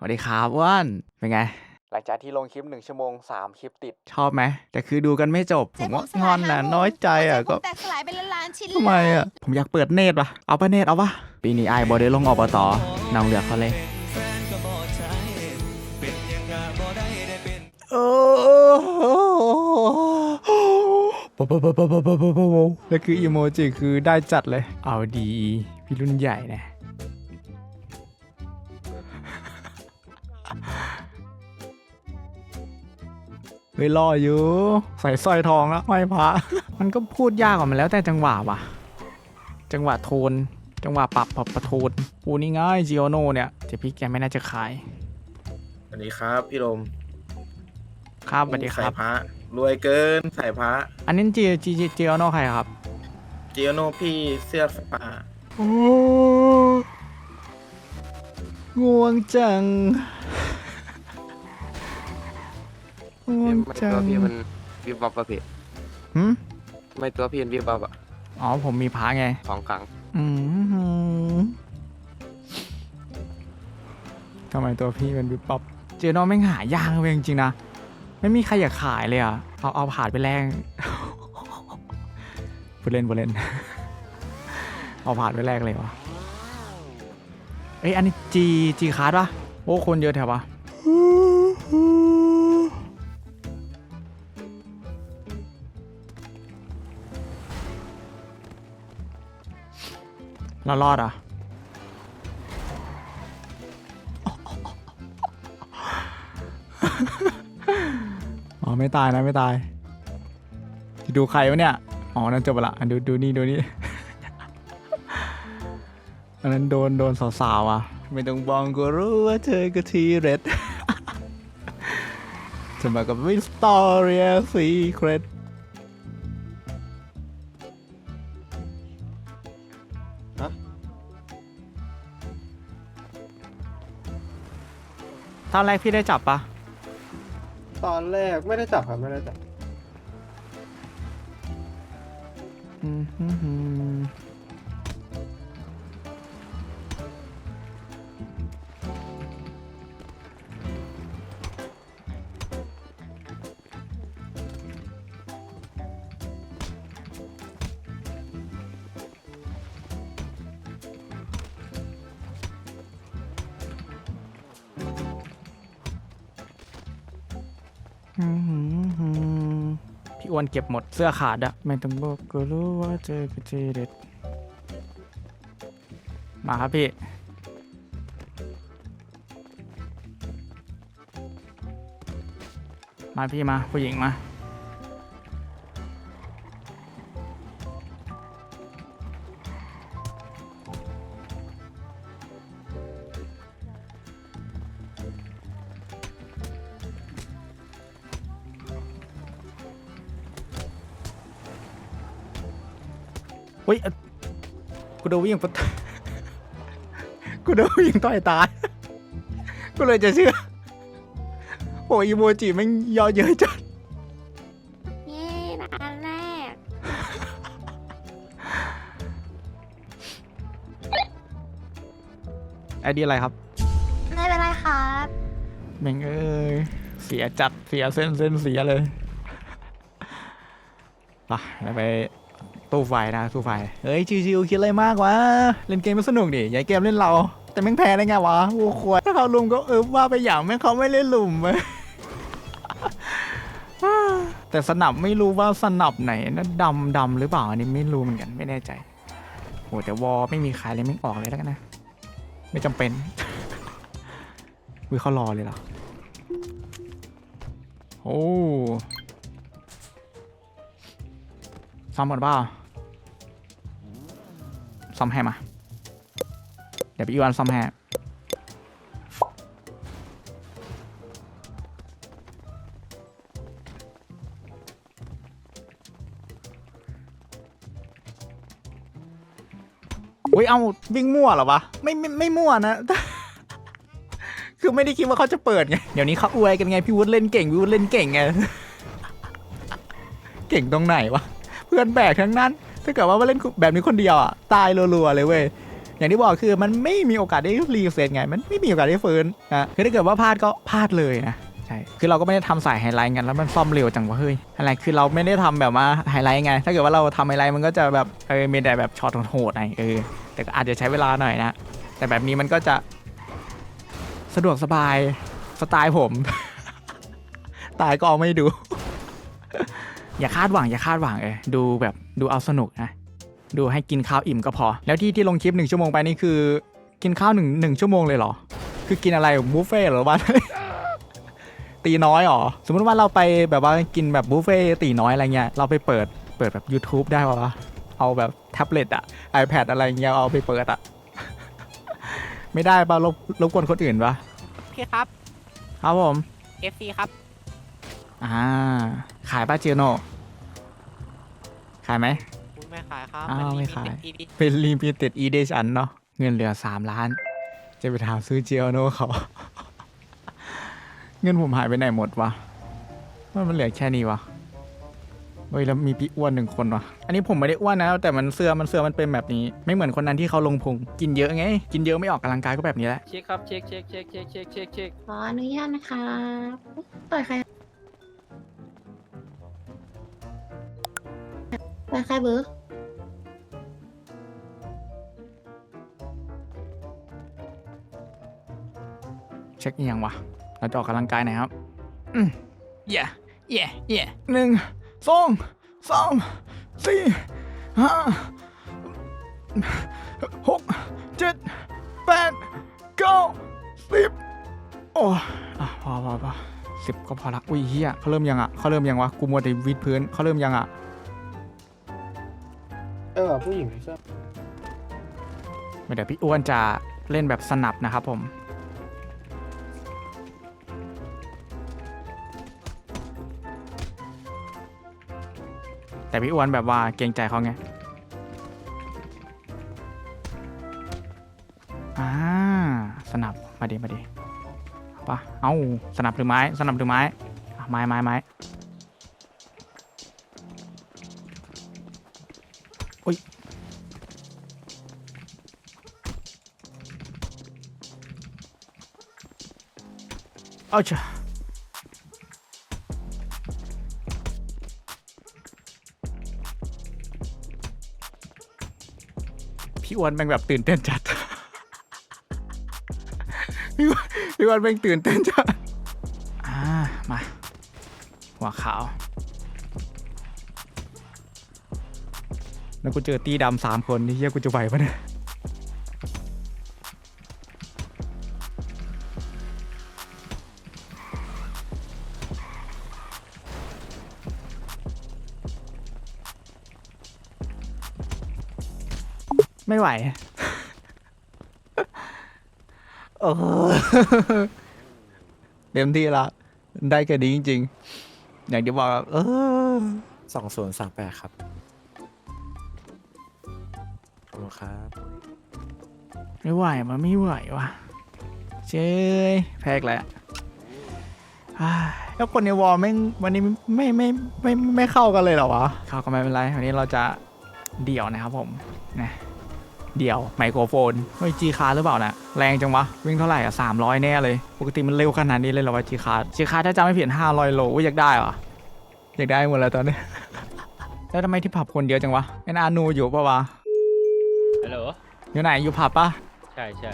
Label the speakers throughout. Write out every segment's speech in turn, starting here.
Speaker 1: สวัสดีครับว่านเป็นไง
Speaker 2: หลังจากที่ลงคลิปหนึ่งชั่วโมงสามคลิปติด
Speaker 1: ชอบไหมแต่คือดูกันไม่จบ ผมว่างอนนะน้อยใจอะก็
Speaker 3: แตกสลายเป็นล้านชิ้น
Speaker 1: ทำไมอะ ผมอยากเปิดเนตรว่ะเอาไปเนตรเอาวะปีนี้ไอ้บอได้ลงอบตนองเหลือเขาเลยโอ้โหแล้วคืออีโมจิคือได้จัดเลย เอาดี พี่รุ่นใหญ่นะ เฮ้ยรออยู่ ใส่สร้อยทองแล้วไม่พระมันก็พูดยากกว่ามันแล้วแต่จังหวะว่ะ จังหวะโทน จังหวะปรับปรับประโทนปูนี่ง่ายจิโอโนเนี่ยแต่พี่แกไม่น่าจะขาย
Speaker 4: สวัสดีครับพี่ลม
Speaker 1: ครับสวัสดีค
Speaker 4: ใส่
Speaker 1: รับ
Speaker 4: พระรวยเกินใส่พระ
Speaker 1: อันนี้จีจีจีจิโอโนใครครับ
Speaker 4: จิโอโนพี่เสื้อฟ้า
Speaker 1: โอ้ง่วงจัง ง่วง
Speaker 5: ไม่
Speaker 1: จั
Speaker 5: ตัว
Speaker 1: ง
Speaker 5: พี่มันวิบวับประเภท
Speaker 1: หืม
Speaker 5: ไม่ตัวพี่มันวิบวับอะ
Speaker 1: อ๋อผมมีพาไง
Speaker 5: ของกลาง
Speaker 1: อืมทำไมตัวพี่เป็นวิบป๊อปเจโนไม่งหายากเลยจริงๆนะ ไม่มีใครอยากขายเลยอะ เอาเอาผ่านไปแรงผู้เล่นผู้เล่น เอาผ่านไปแรกเลยวะเอ้ยอันนี้จีจีคาร์ดปะโอ้คนเยอะแถวปะ เรารอดอะอ๋อไม่ตายนะไม่ตายจะดูใครวะเนี่ย อ๋อ นั่นจบละอะดูดูนี่ดูนี่ อันนั้นโดนโดนสาวๆอะ ไม่ต้องบอกก็รู้ว่าเธอก็ทีเร็ดจะมากับวิสตอเรียซีเครด อนแรกพี่ได้จับปะ
Speaker 6: ตอนแรกไม่ได้จับครับไม่ได้จับ
Speaker 1: อืม พี่อ้วนเก็บหมดเสื้อขาดอะไม่ต้องบอกก็รู้ว่าเจอก็เจเด็ด มาครับพี่ มาพี่มาผู้หญิงมา ฮ้ยเอ่อกูโดนวิ่งปะกูโดนวิ่งต่อยตาย กูเลยจะเชื่อโอ้ยอีโมจิแม่งย่อเยอะจัด
Speaker 3: เย้นะอันแรก
Speaker 1: ไอดีอะไรครับ
Speaker 3: ไม่เป็นไรครับ
Speaker 1: แม่งเอ้ยเสียจัดเสียเส้นเส้นเสียเลย ไปแล้วไป ตู้ไฟนะตู้ไฟเฮ้ยชิวๆคิดอะไรมากวะเล่นเกมมันสนุกดิอย่าให้เกมเล่นเรา แต่แม่งแพ้ได้ไงวะโอ้โหควรถ้าเขาลุมก็เออว่าไปอย่างแม่งเขาไม่เล่นลุมเว้ยแต่สนับไม่รู้ว่าสนับไหนนะดำดำหรือเปล่าอันนี้ไม่รู้เหมือนกันไม่แน่ใจโหแต่วอไม่มีขายเลยไม่ออกเลยแล้วกันนะ ไม่จำเป็นวิเขารอเลยเหรอโอ้ ซ้ำก่อนเปล่าซ้ำแฮมาเดี๋ยวพี่อีวันซ้ำแฮอุ้ยเอาวิ่งมั่วเหรอวะไม่ไม่ไม่มั่วนะ คือไม่ได้คิดว่าเขาจะเปิดไงเดี๋ยวนี้เขาอวยกันไงพี่วุฒิเล่นเก่งพี่วุฒิเล่นเก่งไงเก่งตรงไหนวะเพื่อนแบกทั้งนั้น ถ้าเกิดว่ามาเล่นแบบนี้คนเดียวอะตายรัวๆเลยเว้ยอย่างที่บอกคือมันไม่มีโอกาสได้รีเซ็ตไง มันไม่มีโอกาสได้ฟื้นนะคือถ้าเกิดว่าพลาดก็พลาดเลยนะใช่คือเราก็ไม่ได้ทำสายไฮไลท์กันแล้วมันซ่อมเร็วจังวะเฮ้ยอะไรคือเราไม่ได้ทำแบบว่าไฮไลท์ไง ถ้าเกิดว่าเราทำไฮไลท์มันก็จะแบบเออมีแต่แบบช็อตโหดๆไงเออแต่ก็อาจจะใช้เวลาหน่อยนะแต่แบบนี้มันก็จะสะดวกสบายสไตล์ผม ตายก็ไม่ดู อย่าคาดหวังอย่าคาดหวังเออดูแบบดูเอาสนุกนะดูให้กินข้าวอิ่มก็พอ แล้วที่ที่ลงคลิปหนึ่งชั่วโมงไปนี่คือ กินข้าวหนึ่งหนึ่งชั่วโมงเลยเหรอ คือกินอะไรบุฟเฟ่ต์เหรอวะตีน้อยเหรอ สมมติว่าเราไปแบบว่ากินแบบบุฟเฟ่ต์ตีน้อยอะไรเงี้ยเราไปเปิดเปิดแบบ YouTube ได้ปะวะเอาแบบแท็บเล็ตอะ iPad อะไรเงี้ยเอาไปเปิดอะไม่ได้ป่ะรบรบกวนคนอื่นปะ
Speaker 7: พี่ครับ
Speaker 1: ครับผม
Speaker 7: FC ครับ
Speaker 1: อ่า ขายป้าเจโนขายไหม
Speaker 7: คุณไม่ขายครับ
Speaker 1: อ้าว
Speaker 7: มัน
Speaker 1: ไม่ขาย
Speaker 7: ลิมิเต็ด ED
Speaker 1: เป็น limited edition เนาะเงินเหลือ3ล้าน จะไปถามซื้อเจียวโนเขา เงินผมหายไปไหนหมดวะว่ามันเหลือแค่นี้วะเฮ้ยแล้วมีพี่อ้วนหนึ่งคนวะอันนี้ผมไม่ได้อ้วนนะแต่มันเสื้อมันเสื้อมันเป็นแบบนี้ ไม่เหมือนคนนั้นที่เขาลงพุงกินเยอะไง กินเยอะไม่ออกกำลังกายก็แบบนี้แหละ
Speaker 7: เช็คครับ เช็คเช็คเช็คเช็คเช็คเช็คเช็ค
Speaker 3: ขออนุญาตนะคะต่อยใคร ต่อยใครเบอร์
Speaker 1: เช็คอีกยังวะ เราจะออกกำลังกายหน่อยครับ อืมเย่เย่เย่หนึ่งสองสามสี่ห้าหกเจ็ดแปดเก้าสิบโอ้อะพอพอพอสิบก็พอละ อุ้ยเฮียเขาเริ่มยังอะเขาเริ่มยังวะ กูมัวแต่วิดพื้นเขาเริ่มยังอะ
Speaker 6: ออผู้หญิงใช่
Speaker 1: เดี๋ยวพี่อ้วนจะเล่นแบบสนับนะครับผม แต่พี่อ้วนแบบว่าเกรงใจเขาไงอ่าสนับมาดิมาดิเอาปะเอาสนับหรือไม้สนับหรือไม้อะไม้ไม้ไม้ เอาจ้ะพี่อ้วนแม่งแบบตื่นเต้นจัด พี่อ้วนพี่อ้วนแม่งตื่นเต้นจัด อ่า มา หัวขาว แล้วกูเจอตีดำสามคนนี่เฮียกูจะไหวปะเนี่ย ไม่ไหวเออเต็มที่ละ ได้แค่นี้จริง ๆ อย่างที่บอกอะเออ
Speaker 8: สองศูนย์สามแปดครับขอบคุณครับ
Speaker 1: ไม่ไหวมันไม่ไหววะเจ้ยแพ้อีกแล้วอ้ายแล้วคนในวอลแม่งวันนี้ไม่ไม่ไม่ไม่ไม่เข้ากันเลยเหรอวะเข้ากันไม่เป็นไรวันนี้เราจะเดี่ยวนะครับผมนะ เดี่ยวไมโครโฟนเฮ้ยจีคาหรือเปล่านะแรงจังวะ วิ่งเท่าไหร่อะสามร้อยแน่เลย ปกติมันเร็วขนาดนี้เลยเหรอวะจีคาจีคาถ้าจำไม่ผิดห้าร้อยโลอุ๊ยอยากได้เหรออยากได้หมดแล้วตอนนี้ แล้วทำไมที่ผับคนเยอะจังวะเอ็นอานูอยู่ปะวะ
Speaker 7: ฮัลโหล
Speaker 1: อยู่ไหนอยู่ผับปะ
Speaker 7: ใช่ใช่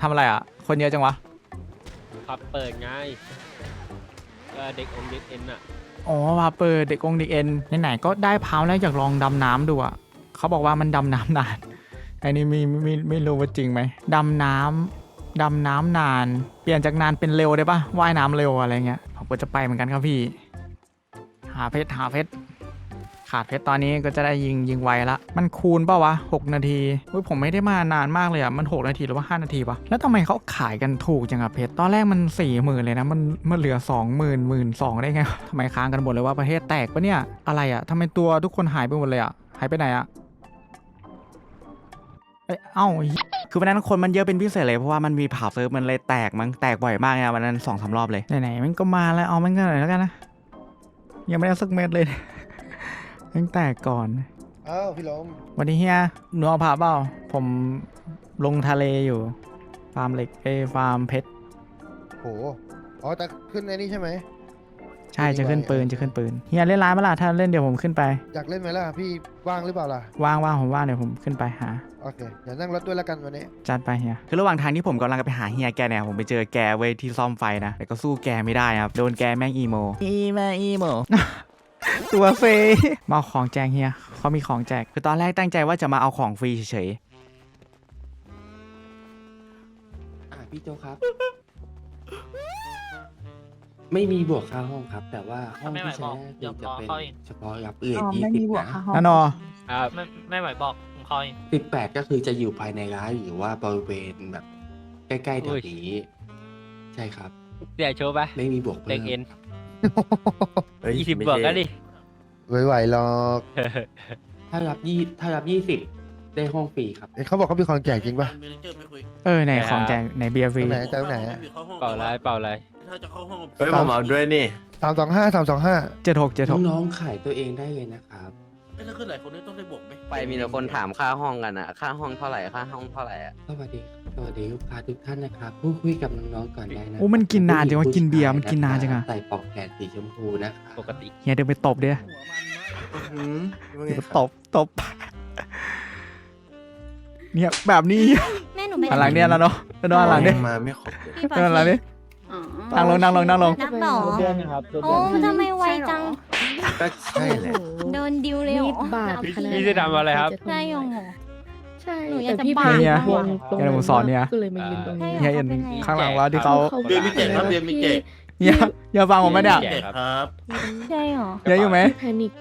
Speaker 1: ทำอะไรอะ คนเยอะจังวะ
Speaker 7: พับเปิดไงก็เด็กอมเด็กเอ็นอะ
Speaker 1: อ๋อพาเปิดเด็กองเด็กเอ็นไหนๆก็ได้พาวแล้วอยากลองดำน้ำดูอะเขาบอกว่ามันดำน้ำนาน อันนี้มีไม่ไม่ไม่รู้ว่าจริงไหมดำน้ำดำน้ำนาน เปลี่ยนจากนานเป็นเร็วได้ปะว่ายน้ำเร็วอะไรเงี้ยผมก็จะไปเหมือนกันครับพี่ หาเพชรหาเพชรขาดเพชรตอนนี้ก็จะได้ยิงยิงไวละ มันคูณเปล่าวะ 6 นาทีอุ๊ยผมไม่ได้มานานมากเลยอะมัน 6 นาทีหรือว่า 5 นาทีวะแล้วทำไมเขาขายกันถูกจังอะเพชรตอนแรกมัน4ี่หมื่นเลยนะ มันมันเหลือ 2 0 0 0 0หมื่นหมื่นสองได้ไงทำไมค้างกันหมดเลยว่าประเทศแตกปะเนี่ยอะไรอะทำไมตัวทุกคนหายไปหมดเลยอะหายไปไหนอะ เอ้ยเอ้าไอ้เหี้ยคือวันนั้นคนมันเยอะเป็นพิเศษเลยเพราะว่ามันมีผ่าเซิร์ฟมันเลยแตกมั้งแตกบ่อยมากเลยอะวันนั้นสองสามรอบเลยไหนๆมันก็มาแล้วเอามันกันหน่อยแล้วกันนะยังไม่ได้สักเม็ดเลยยังแตกก่อน
Speaker 6: อ้าวพี่ลม
Speaker 1: วันนี้เฮียหนูเอาผ่าเปล่าผมลงทะเลอยู่ ฟาร์มเหล็กเอยฟาร์มเพชร
Speaker 6: โหอ๋อแต่ขึ้นในนี้ใช่ไหม
Speaker 1: ใช่จะขึ้นปืนจะขึ้นปืนเฮียเล่นร้านมาล่ะถ้าเล่นเดี๋ยวผมขึ้นไป
Speaker 6: อยากเล่นไหมล่ะพี่ว่างหรือเปล่าล่ะ
Speaker 1: ว่างว่างผมว่างเดี๋ยวผมขึ้นไปหา
Speaker 6: โอเคเดี๋ยวนั่งรถด้วยแล้วกันวันนี้
Speaker 1: จัดไปเฮียคือระหว่างทางที่ผมกำลังไปหาเฮียแกเนี่ยผมไปเจอแกเว้ยที่ซ่อมไฟนะแต่ก็สู้แกไม่ได้ครับโดนแกแม่งอีโมอีแม่อีโมตัวเฟยมาเอาของแจกเฮียเขามีของแจกคือตอนแรกตั้งใจว่าจะมาเอาของฟรีเฉย
Speaker 9: อ่าพี่โจครับ ไม่มีบวกค่าห้องครับ แต่ว่าห้องที่ใช้ได้คือจะเป็นเฉพาะรับเอื่นยี่สิบนะ
Speaker 1: ๆนั่นนอ
Speaker 7: ครับ
Speaker 10: ไม่ไม่ไหวบอกผมคอย
Speaker 9: สิบแปดก็คือจะอยู่ภายในร้านหรือว่าบริเวณแบบใกล้ๆแถวนี้ใช่ครับ
Speaker 7: เสียโชว์ไป
Speaker 9: ไม่มีบวกเพิ่
Speaker 7: เด็ก
Speaker 9: ม
Speaker 7: เอ็น
Speaker 8: เฮ้ย
Speaker 7: ยี่สิบ
Speaker 8: ไม่
Speaker 7: บวก
Speaker 8: ใช่
Speaker 7: กันดิ
Speaker 6: ไหวๆหรอก
Speaker 9: ถ้ารับยี่ถ้ารับยี่สิบได้ห้องฟรีครับ
Speaker 6: เอ้ยเขาบอกเขามีของแจกจริงป่ะ
Speaker 1: เออไหนของแจกไหนเบียร์ฟ
Speaker 6: ตร
Speaker 1: รี
Speaker 6: งไหนจากไหน
Speaker 7: เป่าอะไรเป่า อะไร
Speaker 8: เฮ้ยผมเอาด้วยนี่
Speaker 6: สามสองห้าสามสองห้า
Speaker 1: เจ็ดหกเจ็ดหก
Speaker 9: น้องๆขายตัวเองได้เลยนะครับ
Speaker 5: ไปมีแต่คนถามค่าห้องกันอะค่าห้องเท่าไหร่ ค่าห้องเท่าไหร่อะ
Speaker 9: สวัสดีครับสวัสดีลูกค้าทุกท่านนะครับพูดคุยกับน้องๆก่อนได้นะ
Speaker 1: โอ้มันกินนานจังวะกินเบียร์มันกินนานจังอะ
Speaker 9: ใส่ปลอกแขนสีชมพูนะครับ
Speaker 7: ปกติ
Speaker 1: เฮียเดินไปตบเดี๋ยวเดี๋ยวไปตบตบเนี่ยแบบนี้
Speaker 3: แม่หนูไป
Speaker 1: หันหลังเนี่ยแล้วเนาะแล้วเนาะหันหลังเนี่ย
Speaker 8: มาไม่ครบเลย
Speaker 1: เดินหลังดินั่ งลงนั่งลงนั่งลง
Speaker 3: นับหรอ
Speaker 7: เดือนครับ
Speaker 3: โอ้ทำไมไวจัง
Speaker 8: ก็ใช่แหละ
Speaker 3: โดนดิวเลยเหรอ
Speaker 10: มีดบาดขนาด
Speaker 7: พี่จะทำอะไรครับ
Speaker 3: ใช่หรอ
Speaker 10: ใช่
Speaker 3: หนูอยาก
Speaker 10: แต่
Speaker 3: จะ
Speaker 10: พี่
Speaker 3: บาด
Speaker 10: ไป
Speaker 1: เนี่ย
Speaker 10: วงตรง
Speaker 1: เดี๋ยวผมสอนเนี่ย
Speaker 10: ก็เลยมายืนตรงนี้
Speaker 1: เฮียเห็นข้างหลังว่าที่เขา
Speaker 10: เบียร์มีเจ็ดครับเบียร์มีเจ็ด
Speaker 1: เฮียเฮียฟังผมไหมเนี่ย
Speaker 7: แจกครับ
Speaker 3: ใช่หรอ
Speaker 1: เฮียอยู่ไหม
Speaker 10: แพนิค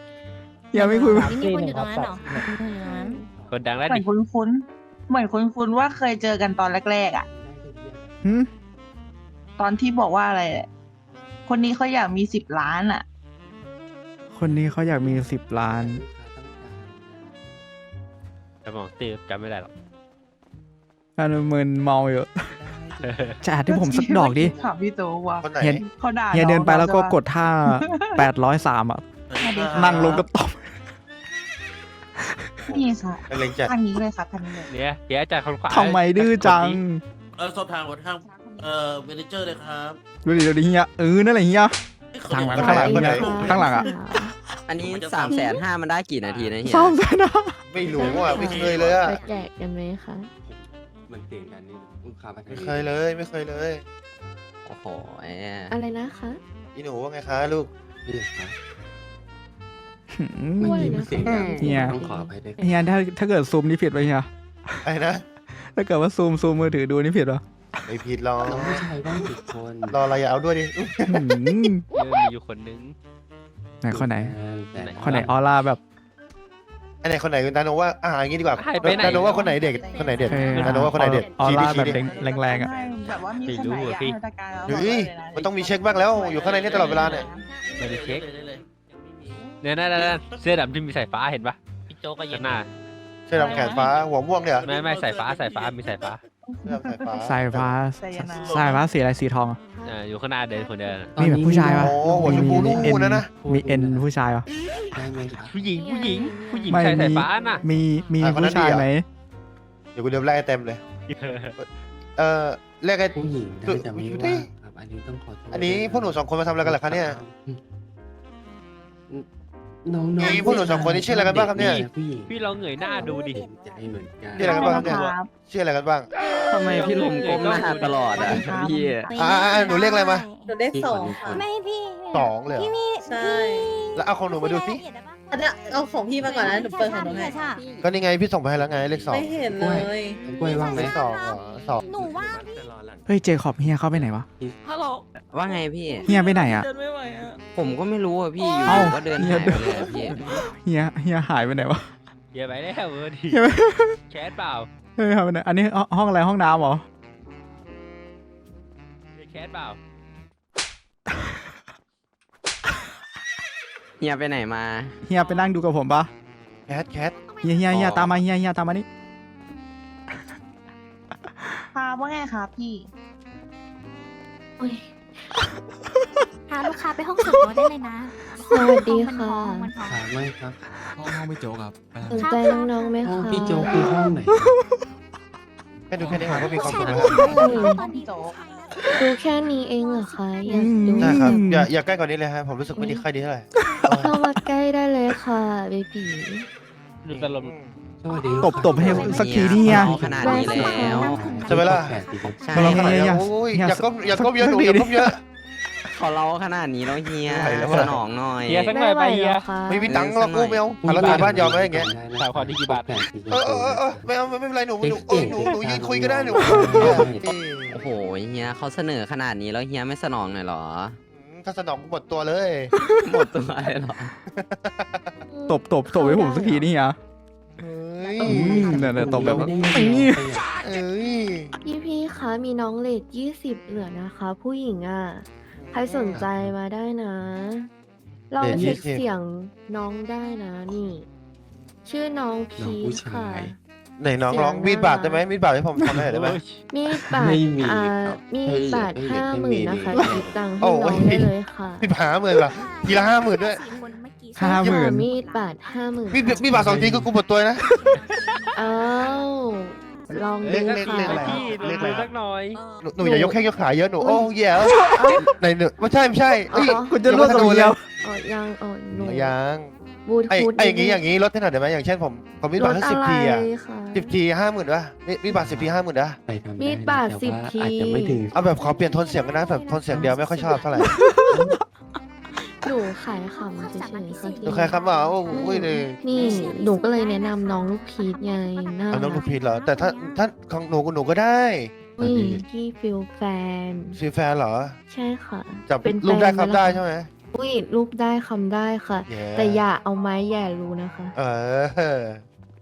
Speaker 1: เฮียไม่คุย
Speaker 3: นี่มีคนอยู่ตรงนั้นเหรอมีคนอยู่ตรงนั้น
Speaker 7: คนดังแล้ว
Speaker 11: เหมือ
Speaker 7: ดิ
Speaker 11: นคุ้นๆเหมือนคุ้นๆว่าเคยเจอกันตอนแรกๆอะ
Speaker 1: หืม
Speaker 11: ตอนที่บอกว่าอะไรอะคนนี้เขาอยากมีสิบล้านอะ
Speaker 1: คนนี้เขาอยากมีสิบล้าน
Speaker 7: สมองตื่นจำไม่ได้หรอก
Speaker 1: การมึนเมาอยู่ จะอาดให้ผมสักดอกดิ
Speaker 11: ถามพี่โตว่า
Speaker 6: คนไหน
Speaker 1: เฮีย
Speaker 11: เขาด่า
Speaker 1: เฮียเดินไปแล้วก็
Speaker 11: อง
Speaker 1: กดท่าแปดร้อยสามอะ นั่งลงก็ตบ
Speaker 11: นี่ค่ะ
Speaker 6: เล็งจัด
Speaker 11: ทางนี้เลยค่ะทางนี้เลย
Speaker 7: เนี่ยเดี๋ยวจากคนขวา
Speaker 1: ทำไมดื้อจัง
Speaker 10: เออสอบถามกดทาง เอ่อเมเนเจอร์เลยครับ
Speaker 1: ดูดิดูดิเฮียเออนั่นแหละเฮีย ทางหลัง ข้างหลังคนไหนข้างหลังอะ
Speaker 5: อันนี้สามแสนห้ามันได้กี่นาทีนะเฮีย
Speaker 1: เศร้าใจนะ
Speaker 6: ไม่รู้อะไม่เคยเลยอะ
Speaker 10: ไปแจกกันไหมคะ
Speaker 9: มันเปลี่ยนกันนี่ลูกค้าไปทาง
Speaker 6: ไม่
Speaker 9: นี้
Speaker 6: เคยเลยไม่เคยเลย
Speaker 5: โอ้โหแหม
Speaker 10: อะไรนะคะ
Speaker 6: อีหนูว่าไงคะลูก
Speaker 9: นี่เหรอครับ
Speaker 1: หืม
Speaker 9: เมื่อกี้มันเสียงดัง
Speaker 1: เฮีย
Speaker 9: ต้องขออภัยด้วย
Speaker 1: เฮียถ้าถ้าเกิดซูมนี่ผิดไปเฮีย
Speaker 6: ไอ้นะ
Speaker 1: ถ้าเกิดว่าซูมซูมมือถือดูนี่ผิดเหรอ
Speaker 6: ไม่ผิดหรอก
Speaker 9: น้องผู้ชายบ้างสิบคน
Speaker 6: รออะไรอย่าเอาด้วยดิอุ๊ย
Speaker 1: หืม
Speaker 7: เออมีอยู่คนนึง
Speaker 1: ไหนคนไหน
Speaker 9: แต่
Speaker 1: คนไหนออร่าแบบ
Speaker 6: ไอ้ไหนคนไหนคุณตาโนว่าอ่าอย่างงี้ดีกว่า
Speaker 7: หายไปไหน
Speaker 6: ตาโนว่าคนไหนเด็กคนไหนเด็ก
Speaker 1: เออ
Speaker 6: ตาโนว่าคนไหนเด็ก
Speaker 1: ออ
Speaker 6: ชี้
Speaker 1: ร่า
Speaker 6: ดิ
Speaker 1: แบบ
Speaker 6: ชี้ดิ
Speaker 1: แรงๆอะ
Speaker 11: ใช่แบบว่ามีคนไหนอยากให้จัดการแล้ว
Speaker 6: เฮ้ยมันต้องมีเช็คบ้างแล้วอยู่ข้างในนี่ตลอดเวลาเนี่ย
Speaker 7: ไม่ได้เช็ค เนี่ยนั่นนั่นนั่นเสื้อดำที่มีสายฟ้าเห็นปะพี่โจก็ยังหน้า
Speaker 6: เสื้อดำแขนฟ้าหัวม่วงเนี่ย
Speaker 7: ไม่ไม่สายฟ้าสายฟ้ามีสายฟ้า
Speaker 6: เสื้อสายฟ้า
Speaker 1: สายฟ้า
Speaker 11: ใจเย็นนะ
Speaker 1: สายฟ้าสีอะไรสีทองอะ
Speaker 7: อ่าอยู่ข้างหน้าเดินคนเดิน
Speaker 1: มีแบบผู้ชายปะ
Speaker 6: โอ้หัวชมพูนู่นนะนะ
Speaker 1: มีเอ็นผู้ชายปะ
Speaker 9: ได้ไหมครับ
Speaker 7: ผู้หญิงผู้หญิง ผู้หญิง
Speaker 1: ไม่
Speaker 7: ใส่สาย
Speaker 1: มี
Speaker 7: ฟ้าน่ะ
Speaker 1: มีมี
Speaker 6: อะคนนั้
Speaker 1: ผู้
Speaker 6: น
Speaker 1: ชาย
Speaker 6: ดีอะ
Speaker 1: ไหม
Speaker 6: เดี๋ยวกูเดินไล่เต็มเลย เอ่อเรียกไอ้
Speaker 9: ผู้หญิงได้แต่ไม่
Speaker 6: ดู
Speaker 9: ว่า
Speaker 6: ดิ
Speaker 9: ครับอันนี้ต้องขอโทษ
Speaker 6: อันนี้พวกหนูสองคนมาทำอะไรกันเหรอคะเนี่ย
Speaker 9: น้องๆ
Speaker 6: นี่พวกหนูสองคนนี่ชื่ออะไรกันบ้างครับเนี่ย
Speaker 9: ผู้หญิง
Speaker 7: พี่ลองเหงยหน้าดูดิ
Speaker 9: ใจเหมือนกัน
Speaker 6: นี่อะไรกันบ้างครับเนี่ย
Speaker 11: ครับ
Speaker 6: ชื่ออะไรกันบ้าง
Speaker 5: ทำไมพี่ลมก้มหน้าตลอดอะพี่
Speaker 6: อ่าอ่าอ่าหนูเรียกอะไรมา
Speaker 3: หนูได้สองค่ะ ไม่พี่
Speaker 6: สองเลยเหรอ
Speaker 3: พี่มี
Speaker 11: ใช่
Speaker 6: แล้วเอาของหนูมาดูสิ
Speaker 11: เอาของพี่มาก่อนนะหนูเปิดของหนูให้
Speaker 6: ก็นี่ไงพี่ส่งไปให้แล้วไงเลขสอง
Speaker 11: ไม่เห็นเลย
Speaker 9: กล้วยว่างไหม
Speaker 6: เลขสองเหรอสอง
Speaker 3: หนูว่าพี่
Speaker 1: เฮ้ยเจคอบเฮียเข้าไปไหนวะ
Speaker 11: ฮัลโหล
Speaker 5: ว่าไงพี่
Speaker 1: เฮียไปไหนอะ
Speaker 11: เดินไม่ไหวอะ
Speaker 5: ผมก็ไม่รู้อะพี่อยู่
Speaker 1: เอ้า
Speaker 5: ๆก็เดินหายไปเลยอะพี่
Speaker 1: เฮียเฮียหายไปไหนวะ
Speaker 7: เยอะไปแล้วเออดิ
Speaker 1: เฮียไป
Speaker 7: แคสเปล่า
Speaker 1: เฮ้ยหายไปไหนอันนี้ห้องห้องอะไรห้องน้ำเหรอ
Speaker 7: แคสเปล่า
Speaker 5: เฮียไปไหนมา
Speaker 1: เฮียไปนั่งดูกับผมปะ
Speaker 6: แคทแคท
Speaker 1: เฮียเฮียเฮียตามมาเฮียเฮียตามมานี่
Speaker 11: ครับว่าไงครับพี่
Speaker 3: พาลูกค้าไปห้องส่วนตัวได้เลยนะขสวัสดีค่ะ
Speaker 9: ถามไม่ครับ
Speaker 1: ห้องห้องพี่โจ๊กครับ
Speaker 3: สนใจน้องๆไหม
Speaker 9: ห้อง
Speaker 3: คะ
Speaker 9: พี่โจ๊กคือห้องไหน
Speaker 6: แค่ดูแค่นี้ผมก็มีความสุขแล้ว
Speaker 11: ตอนนี้โจ๊ก
Speaker 3: ดูแค่นี้เองเหรอคะอยากดู
Speaker 6: ใช่ครับอย่าอย่าใกล้กว่านี้เลยฮะผมรู้สึกไม่ดีค่อยดีเท่าไหร่
Speaker 3: เข้ามาใกล้ได้เลยค่ะเบบี
Speaker 7: ดูตลก
Speaker 9: สวัสดี
Speaker 1: ตบตบให้สักทีนี่ไง
Speaker 5: เอาขนาดนี้แล้ว
Speaker 6: ใช่ไหมล่ะ
Speaker 9: แปดสิบหก
Speaker 5: ใช่
Speaker 6: พลังขนาดนี้
Speaker 1: อย่า
Speaker 6: โอ้ย
Speaker 1: อย่า
Speaker 6: อย่าก้มอย่าก้มเยอะหนู
Speaker 1: สักที
Speaker 6: อย่าก้มเยอะ
Speaker 5: ขอเราขนาดนี้แล้วเฮีย
Speaker 6: ไหวแล้ว
Speaker 5: ส
Speaker 6: วะ
Speaker 5: นองหน่อย
Speaker 7: เฮียสักหน่อยไปเฮีย
Speaker 3: คะ
Speaker 6: ไม่มีตังค์หรอกกูไม่เอาหารัฐบาลยอมไหมอย่างเงี้ย
Speaker 7: ถามขอดีกี่บาท
Speaker 9: แปดสิบ
Speaker 6: เออเออเออเออไม่เอาไม่เป็นไรหนูหนูเออหนูหนูยืนคุยก็ได้หนู
Speaker 5: โอ้โหเฮียเขาเสนอขนาดนี้แล้วเฮียไม่สนองหน่อยเหรอ
Speaker 6: ถ้าสนองกูหมดตัวเลย
Speaker 5: หมดตัวเลยเหรอ
Speaker 1: ตบตบตบให้ผมสักทีนี่ไง
Speaker 6: เฮ้ย
Speaker 1: อืมเนี่ยเนี่ยตบแบบว่า
Speaker 9: ไม่ได้
Speaker 1: นี่
Speaker 6: เอ้ย
Speaker 3: พี่พี่ๆคะมีน้องเลดยี่สิบเหลือนะคะ ผู้หญิงอะ ใครสนใจมาได้นะลองเช็คเสียงน้องได้นะนี่ ชื่อน้อง
Speaker 9: น้อง
Speaker 3: พี
Speaker 9: ผู้
Speaker 3: ช
Speaker 9: ชา
Speaker 3: ค่ะ
Speaker 9: ย
Speaker 6: ไหนน้องร้องมีดบาดได้ไหมมีดบาดให้ผมทำได้ได้ไหม
Speaker 3: มีดบาท
Speaker 9: ไม่มี
Speaker 3: อ่า
Speaker 9: ครับ
Speaker 3: มีดบาท
Speaker 9: ไม่
Speaker 3: ห้าห
Speaker 9: ไม่
Speaker 3: มื่น
Speaker 9: มี
Speaker 3: นะคะ
Speaker 9: เลย
Speaker 3: คิดตังค์ให้
Speaker 6: โอ้
Speaker 3: น้อง
Speaker 6: ย
Speaker 3: ได้เลยค่ะ
Speaker 6: มีดหาหมื่นละทีละห้าหมื่นด้วย
Speaker 1: ห้าหมื่น
Speaker 3: มีดบาทห้าหมื่น
Speaker 6: มีดมีดบาดสองทีก็กูหมดตัวนะ
Speaker 3: อ้าวลอง
Speaker 6: เล
Speaker 3: ดู
Speaker 6: ขเลข
Speaker 3: ค่ะ
Speaker 6: เลขอะไร
Speaker 7: พี่ดู
Speaker 6: เรียกอะไร
Speaker 7: ดูสักหน่อย
Speaker 6: หนูหนูอย่ายกแข้งยกขาเยอะหนูโอ้แย่ไหนหนูไม่ใช่ไม่ใช่เอ้ย
Speaker 1: คุณจะรวดตรงเดียว
Speaker 3: อ๋อยังอ๋อหนู
Speaker 6: ยัง
Speaker 3: บลู
Speaker 6: ไอ้
Speaker 3: ทูธ
Speaker 6: ไอ้อย่างงี้อย่างงี้ลดให้หน่อยได้ไหมอย่างเช่นผมผมมีดบาททั้งสิบทีอะ
Speaker 3: รถไรคะ
Speaker 6: สิบทีห้าหมื่นวะมีมีดบาทสิบทีห้าหมื่นวะ
Speaker 9: ไปทำได้
Speaker 3: มีดบาท
Speaker 9: แต่
Speaker 3: สิบ
Speaker 9: ว่า
Speaker 3: ที
Speaker 9: อาจจะไม่ถึง
Speaker 6: เอาแบบขอเปลี่ยนโทนเสียงกันนะแบบโทนเสียงเดียวไม่ค่อยชอบเท่าไหร่
Speaker 3: หนูขายขำเฉยๆค่ะพี่
Speaker 6: ดูใครครับว่าโอ้ยเลย
Speaker 3: นี่หนูก็เลยแนะนำน้องลูกพีชไงน่า
Speaker 6: เอาน้อง
Speaker 3: รั
Speaker 6: ลู
Speaker 3: ก
Speaker 6: กพีชเหรอ แต่ถ้าถ้าของหนูกับหนูก็ได้
Speaker 3: นี่พี่ฟิลแฟน
Speaker 6: ซีแฟนเหรอ
Speaker 3: ใช่ค่ะ
Speaker 6: จับ
Speaker 3: เป็น
Speaker 6: ลูกได้
Speaker 3: แฟน
Speaker 6: ครับ
Speaker 3: หม
Speaker 6: ได้
Speaker 3: ล่ะ
Speaker 6: ใช่ไหม
Speaker 3: อุ้ยลูกได้คำได้ค่ะ
Speaker 6: แย่
Speaker 3: แต่อย่าเอาไม้แหย่รูนะคะ
Speaker 6: เออ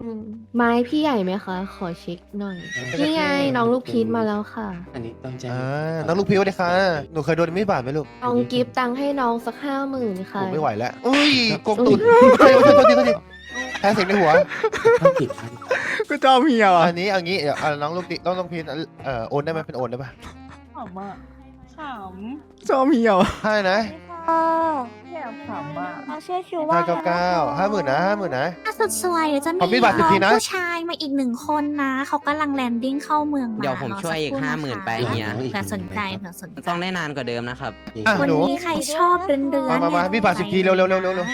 Speaker 3: อืมไม้พี่ใหญ่ไหมคะ ขอเช็คหน่อย นี่ไงน้องลูกพีชมาแล้วค่ะ
Speaker 9: อันนี้ต้องใจ
Speaker 6: อ่าน้องลูกพีชสวัสดีค่ะ หนูเคยโดนมีดบาดไหมลูก
Speaker 3: น้องกิฟต์ตังค์ให้น้องสักห้าหมื่นค่ะ
Speaker 6: ผมไม่ไหวแล้วอุ้ยกงตุนเฮ้ยโทษทีโทษทีแพ้เสียงในหัว
Speaker 9: ต้องผิดท่าน
Speaker 1: ก็ชอบเมียว่ะ
Speaker 6: อันนี้เอางี้เดี๋ยวเอาน้องลูกดิน้องลูกพีชเอ่อโอนได้ไหมเป็นโอนได้ปะ
Speaker 11: ขำอะข
Speaker 1: ชอบเมียว่ะ
Speaker 6: ให้นะำ
Speaker 11: แค่ขำอะ
Speaker 3: เอาเชื่อคิวว่า
Speaker 6: ห้าเก้าเก้าห้าหมื่นนะห้าหมื่นนะ
Speaker 12: สุดสวยเดี๋ยวจะ
Speaker 6: ขอพี่บัตรสิบทีนะ
Speaker 12: ผู้ชายมาอีกหนึ่งคนนะเขากำลังแลนดิ้งเข้าเมืองมา
Speaker 5: เดี๋ยวผมช่วยอีก
Speaker 12: รสัครู่
Speaker 5: ห้าหมื่นไป
Speaker 12: นะคะ
Speaker 5: เฮีย
Speaker 12: เผื่อสนใจเผื่อสนใจ
Speaker 5: ต้องได้นานกว่าเดิมนะครับ
Speaker 6: อะ
Speaker 12: วัน
Speaker 6: หนู
Speaker 12: นี้ใครชอบเรือนเรือน
Speaker 6: มามามาพี่บัตร10ทีเร็วเร็วเร็วเร็วเร็ว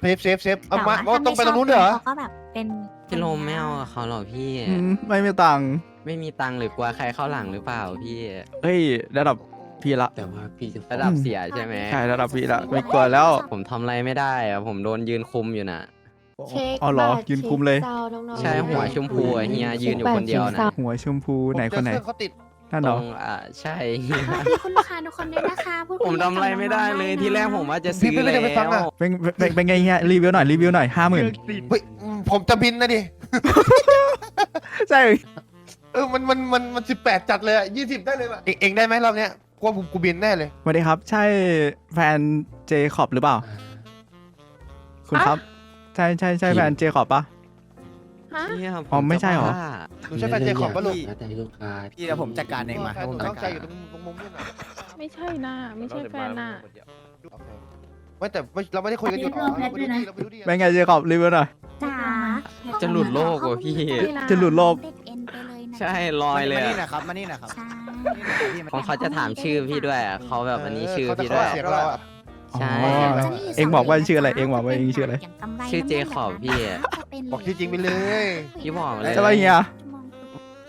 Speaker 6: เซฟเซฟเซฟเอามาว่าต้องไปตรงนู้นด้วยเหรอ
Speaker 12: เขาก็แบบเป็น
Speaker 5: พี่โรมไม่เอากับเขาหรอพี่
Speaker 1: อืมไม่มีตังค์
Speaker 5: ไม่มีตังค์หรือกลัวใครเข้าหลังหรือเปล่าพี่
Speaker 1: เฮ้ยระดับ พี่ละ
Speaker 9: แต่ว่าพี่จะ
Speaker 5: ระดับเสียใช่ไหม
Speaker 1: ใช่ระดับพี่ละไม่กลัวแล้ว
Speaker 5: ผมทำอะไรไม่ได้อะผมโดนยืนคุมอยู่น่ะ
Speaker 3: เช็ค
Speaker 1: เอาเหรอ
Speaker 3: บัต
Speaker 1: ยืนคุมเลย
Speaker 3: ช็คซาวด์น้องๆ
Speaker 5: ใช่หัวชมพูอะเฮียยืนอยู่คนเดียวนะ
Speaker 1: หัวชมพูไหนคนไหน
Speaker 6: ผมเจอเครื่องเขาติด
Speaker 1: นั่น
Speaker 5: ต
Speaker 1: เหร
Speaker 5: ร
Speaker 1: อ
Speaker 5: งอ่าใช่เฮีย
Speaker 12: สวัสดีคุณลูกค้าทุกคนด้วยนะคะพูดคุย
Speaker 5: ผมทำอะไรไม่ได้เลย
Speaker 12: กับน้องๆ
Speaker 5: ที่แรกผมว่าจะซื้อ
Speaker 6: พี่ไม่ได้ไปฟัง
Speaker 5: แล้ว
Speaker 6: อะ
Speaker 1: เป็นเป็นเป็นไงเฮียรีวิวหน่อยรีวิวหน่อยห้าหมื่น
Speaker 6: เฮ้ยผมจะบินนะดิ
Speaker 1: ใช่
Speaker 6: เออมันมันมันมันสิบแปดจัดเลยอะยี่สิบได้เลยว่ะเองเองได้ไหมรอบเนี้ย กลัวผมกูบินแน่เลย
Speaker 1: สวัสดีครับ ใช่แฟนเจคอบหรือเปล่า คุณครับ ใช่ใช่ใช่แฟนเจคอบปะ
Speaker 5: เฮีย
Speaker 1: อ๋อไม่ใช่เหรอ
Speaker 5: จะบ้า
Speaker 6: หนูใช่แฟนเจคอบปะลูก
Speaker 9: แล้วแต่ลูกค้า
Speaker 8: พี่เดี๋ยวผมจัดการเองมา
Speaker 6: แฟนหนูน้องใจอยู่ตรงตรงมุมนี่น่ะ
Speaker 3: ไม่ใช่น่ะไม่ใช่แฟนน่ะ
Speaker 6: โอเคไม่แต่ไม่เราไม่ได้คุยกันอยู่อ๋อเราไม่รู้ดีเราไม่รู้ดี
Speaker 1: เป็นไงเจคอบรีวิวหน่อย
Speaker 12: จ๋า
Speaker 5: จะหลุดโลกว่ะพี่
Speaker 1: จะหลุดโลก
Speaker 12: เด็กเอ็นไปเลยนะ
Speaker 5: ใช่ลอยเลย
Speaker 8: มานี่
Speaker 5: อะ
Speaker 8: นะครับมานี่นะครับ
Speaker 12: ใช่
Speaker 5: ของเขาจะถามชื่อพี่ด้วยอะเขาแบบอันนี้ชื่อ
Speaker 6: เขาจะ
Speaker 5: พี่
Speaker 6: เข้า
Speaker 5: ด้วย
Speaker 6: เสียงเราอะ
Speaker 5: ใช่
Speaker 1: อ๋อเอ็งบอกว่าชื่ออะไรเอ็งบอกว่าเอ็งชื่ออะไร
Speaker 12: ย่างกำไร
Speaker 5: ชื่อเจคอบพี่
Speaker 12: จะเป็น
Speaker 6: บอกชื่อจริงไปเลย
Speaker 5: พี่บอกเลย
Speaker 1: ใช่ปะเฮีย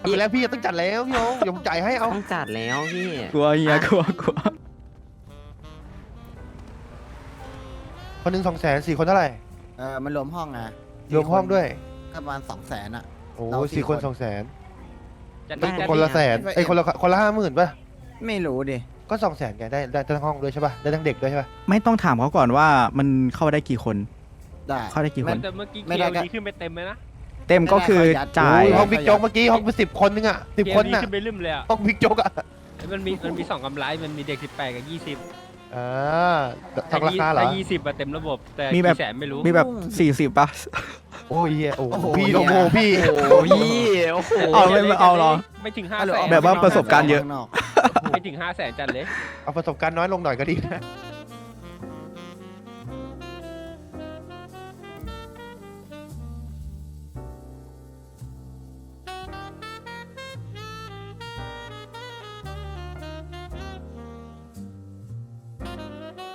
Speaker 6: ทำไปแล้วพี่ต้องจัดแล้วพี่โองเดี๋ยวผมจ่ายให้เอา
Speaker 5: ต้องจัดแล้วพี่
Speaker 1: กลัวเฮียกลัวกลัว
Speaker 6: คนหนึ่งสองแสนสี่คนเท่าไหร่
Speaker 8: เออมันรวมห้องนะ
Speaker 6: รวมห้องด้วย
Speaker 8: ประมาณสองแสนอะ
Speaker 6: โอ้
Speaker 8: เราสี่
Speaker 6: สี่คน
Speaker 8: คน
Speaker 6: สองแสน
Speaker 7: จัด
Speaker 5: ได้
Speaker 7: จัด
Speaker 6: คนละแสนไอ้ยคนละคนละห้าหมื่นป่ะ
Speaker 8: ไม่รู้ดิ
Speaker 6: ก็สองแสนไงได้ได้ทั้งห้องด้วยใช่ป่ะได้ทั้งเด็กด้วยใช่ป่ะ
Speaker 1: ไม่ต้องถามเขาก่อนว่ามันเข้าได้กี่คน
Speaker 8: ได้
Speaker 1: เข้าได้กี่คน
Speaker 7: แต่เมื่อกี้
Speaker 8: ไม่
Speaker 7: เกี
Speaker 8: ได้
Speaker 7: ยร์
Speaker 8: ก็
Speaker 7: นี้ขึ้นไปเต็มเลยนะ
Speaker 1: เต็มก็คือจ่าย
Speaker 6: โอ้ยห้องบิ๊กโจ๊กเมื่อกี้ห้องเป็นสิบคนนึงอะสิบ
Speaker 7: เกีย
Speaker 6: คน
Speaker 7: ร์นี้
Speaker 6: น่ะ
Speaker 7: ขึ้นไปลืมเลยอะ
Speaker 6: ห้องบิ๊กโจ๊กอะ
Speaker 7: มันมีมันมีสองกำไรมันมีเด็กสิบแปดกับยี่สิบ
Speaker 6: อ่าทางราคาเหรอ
Speaker 7: ถ้ายี่สิบเต็มระบบ แต่
Speaker 1: มีแบบ
Speaker 7: กี่แสนไม่รู้
Speaker 1: มีแบบสี่สิบป่ะ
Speaker 6: โอ้ยเหี้ยโอ้
Speaker 8: โอ้โห
Speaker 6: พี่
Speaker 8: เหี้ย
Speaker 6: โอ้โหพี่
Speaker 5: โอ้พี่โอ้โห
Speaker 1: เอาไม่ไม่เอาหรอ
Speaker 7: ไม่ถึงห้า
Speaker 8: เอา
Speaker 7: แสน
Speaker 1: แบบว่าประสบการณ์เยอะ
Speaker 8: ข้งนก
Speaker 7: ไม่ถึงห้าแสนจัดเลย
Speaker 6: เอาประสบการณ์น้อยลงหน่อยก็ดีนะ